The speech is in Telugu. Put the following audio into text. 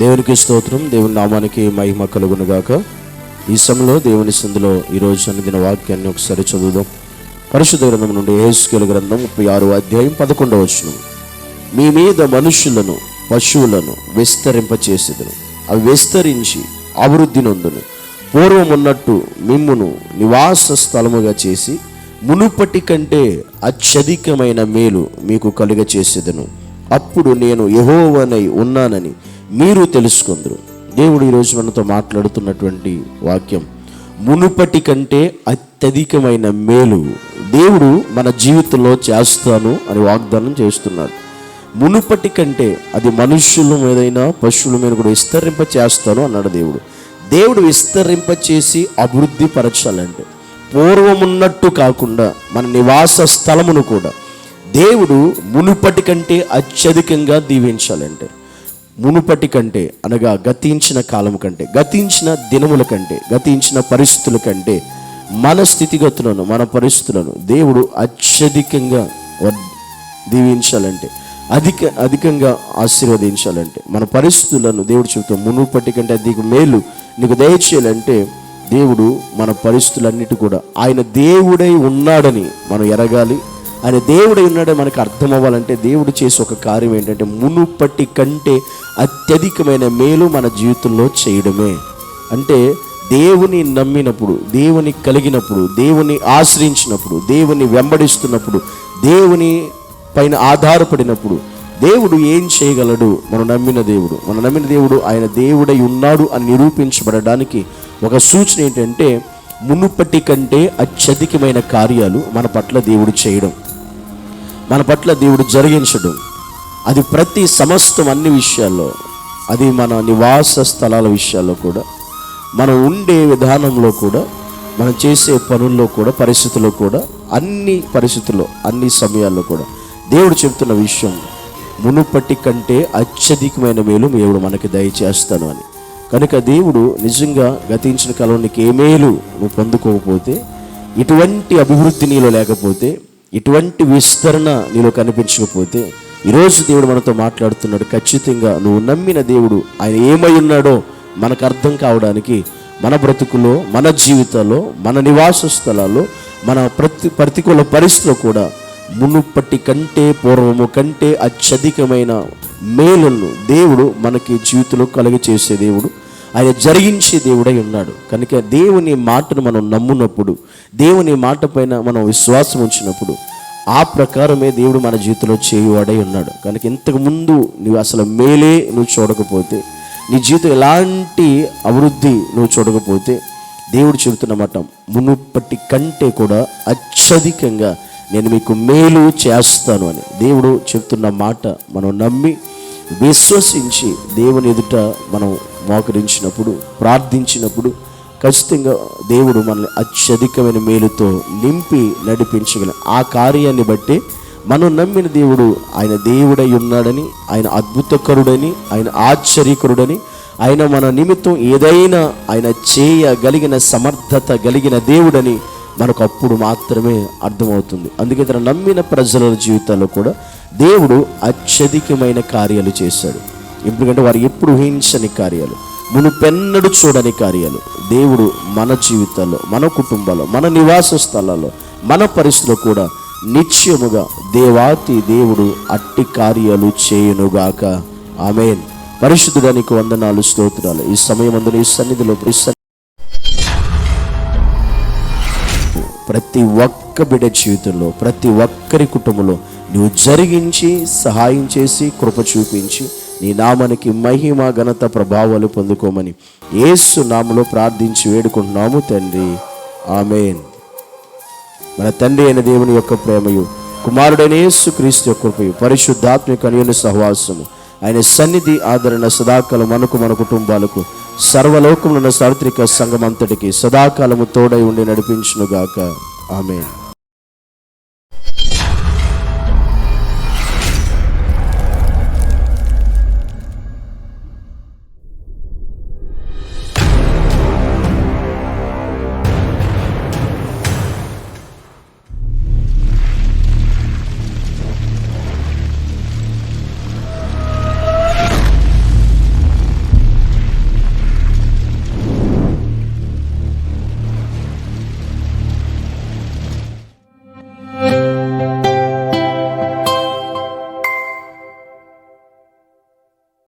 దేవునికి స్తోత్రం దేవుని నామానికి మహిమ కలుగునుగాక. ఈ సమయంలో దేవుని సందులో ఈరోజు అన్నిదిన వాక్యాన్ని ఒకసారి చదువుదాం. పరిశుద్ధ గ్రంథం నుండి ఏసుకేల గ్రంథం ముప్పై ఆరు అధ్యాయం పదకొండవ వచ్చిన మీ మీద మనుషులను పశువులను విస్తరింపచేసేదను. అవి విస్తరించి అభివృద్ధి నొందును. పూర్వం ఉన్నట్టు మిమ్మును నివాస స్థలముగా చేసి మునుపటి కంటే అత్యధికమైన మేలు మీకు కలుగ చేసేదను అప్పుడు నేను యహోవనై ఉన్నానని మీరు తెలుసుకుందరు. దేవుడు ఈరోజు మనతో మాట్లాడుతున్నటువంటి వాక్యం మునుపటి కంటే అత్యధికమైన మేలు దేవుడు మన జీవితంలో చేస్తాను అని వాగ్దానం చేస్తున్నాడు మునుపటి కంటే అది మనుష్యుల మీదైనా పశువుల మీద కూడా విస్తరింప చేస్తాను అన్నాడు దేవుడు. దేవుడు విస్తరింప చేసి అభివృద్ధి పరచాలంటే పూర్వమున్నట్టు కాకుండా మన నివాస స్థలమును కూడా దేవుడు మునుపటి కంటే అత్యధికంగా దీవించాలంటే మునుపటి కంటే అనగా గతించిన కాలం కంటే గతించిన దినముల కంటే గతించిన పరిస్థితుల కంటే మన స్థితిగతులను మన పరిస్థితులను దేవుడు అత్యధికంగా దీవించాలంటే అధిక అధికంగా ఆశీర్వదించాలంటే మన పరిస్థితులను దేవుడు చెబుతాం మునుపటి కంటే అధిక మేలు నీకు దయచేయాలంటే దేవుడు మన పరిస్థితులన్నిటి కూడా ఆయన దేవుడై ఉన్నాడని మనం ఎరగాలి ఆయన దేవుడు ఉన్నాడే మనకు అర్థం అవ్వాలంటే దేవుడు చేసే ఒక కార్యం ఏంటంటే మునుపటి కంటే అత్యధికమైన మేలు మన జీవితంలో చేయడమే. అంటే దేవుని నమ్మినప్పుడు దేవుని కలిగినప్పుడు దేవుని ఆశ్రయించినప్పుడు దేవుని వెంబడిస్తున్నప్పుడు దేవుని పైన ఆధారపడినప్పుడు దేవుడు ఏం చేయగలడు? మనం నమ్మిన దేవుడు. మనం నమ్మిన దేవుడు ఆయన దేవుడై ఉన్నాడు అని నిరూపించబడడానికి ఒక సూచన ఏంటంటే మునుపటి కంటే అత్యధికమైన కార్యాలు మన పట్ల దేవుడు చేయడం. మన పట్ల దేవుడు జరిగించడం. అది ప్రతి సమస్తం అన్ని విషయాల్లో అది మన నివాస స్థలాల విషయాల్లో కూడా మనం ఉండే విధానంలో కూడా మనం చేసే పనుల్లో కూడా పరిస్థితుల్లో కూడా అన్ని పరిస్థితుల్లో అన్ని సమయాల్లో కూడా దేవుడు చెప్తున్న విషయం మునుపటి కంటే అత్యధికమైన మేలు దేవుడు మనకి దయచేస్తాను అని. కనుక దేవుడు నిజంగా గతించిన కాలం నీకు ఏ మేలు నువ్వు పొందుకోకపోతే ఇటువంటి అభివృద్ధి నీలో లేకపోతే ఇటువంటి విస్తరణ నీలో కనిపించకపోతే ఈరోజు దేవుడు మనతో మాట్లాడుతున్నాడు. ఖచ్చితంగా నువ్వు నమ్మిన దేవుడు ఆయన ఏమై ఉన్నాడో మనకు అర్థం కావడానికి మన బ్రతుకులో మన జీవితాల్లో మన నివాస స్థలాల్లో మన ప్రతి ప్రతికూల పరిస్థితిలో కూడా మునుపటి కంటే పూర్వము కంటే అత్యధికమైన మేలును దేవుడు మనకి జీవితంలో కలుగ చేసే దేవుడు. ఆయన జరిగించే దేవుడై ఉన్నాడు. కనుక దేవుని మాటను మనం నమ్మునప్పుడు దేవుని మాట పైన మనం విశ్వాసం ఉంచినప్పుడు ఆ ప్రకారమే దేవుడు మన జీవితంలో చేయువాడై ఉన్నాడు. కనుక ఇంతకుముందు నువ్వు అసలు మేలే నువ్వు చూడకపోతే నీ జీవితం ఎలాంటి అభివృద్ధి నువ్వు చూడకపోతే దేవుడు చెబుతున్నమాట మునుపటి కంటే కూడా అత్యధికంగా నేను మీకు మేలు చేస్తాను అని దేవుడు చెప్తున్న మాట మనం నమ్మి విశ్వసించి దేవుని ఎదుట మనం మోకరించినప్పుడు ప్రార్థించినప్పుడు ఖచ్చితంగా దేవుడు మనల్ని అత్యధికమైన మేలుతో నింపి నడిపించగల ఆ కార్యాన్ని బట్టి మనం నమ్మిన దేవుడు ఆయన దేవుడై ఉన్నాడని ఆయన అద్భుతకరుడని ఆయన ఆశ్చర్యకరుడని ఆయన మన నిమిత్తం ఏదైనా ఆయన చేయగలిగిన సమర్థత కలిగిన దేవుడని మనకు అప్పుడు మాత్రమే అర్థమవుతుంది. అందుకే తన నమ్మిన ప్రజల జీవితాల్లో కూడా దేవుడు అత్యధికమైన కార్యాలు చేశాడు. ఎందుకంటే వారు ఎప్పుడు ఊహించని కార్యాలు మునుపెన్నడు చూడని కార్యాలు. దేవుడు మన జీవితాల్లో మన కుటుంబాల్లో మన నివాస స్థలాల్లో మన పరిస్థితుల్లో కూడా నిత్యముగా దేవాతి దేవుడు అట్టి కార్యాలు చేయునుగాక. ఆమెన్. పరిశుద్ధుడానికి వందనాలు స్తోత్రాలు. ఈ సమయం ఈ సన్నిధిలో ఈ సన్నిధిలో ప్రతి ఒక్క బిడ్డ జీవితంలో ప్రతి ఒక్కరి కుటుంబంలో నువ్వు జరిగించి సహాయం చేసి కృప చూపించి నీ నామానికి మహిమ ఘనత ప్రభావాలు పొందుకోమని ఏసు నామలో ప్రార్థించి వేడుకుంటున్నాము తండ్రి. ఆమెన్. మన తండ్రి అయిన దేవుని యొక్క ప్రేమయు కుమారుడైన యేసు క్రీస్తు యొక్క కృపయు పరిశుద్ధాత్మిక అనియుని సహవాసము ఆయన సన్నిధి ఆదరణ సదాకాలం మనకు మన కుటుంబాలకు సర్వలోకములున్న సార్వత్రిక సంఘమంతటికి సదాకాలము తోడై ఉండి నడిపించునుగాక. ఆమెన్.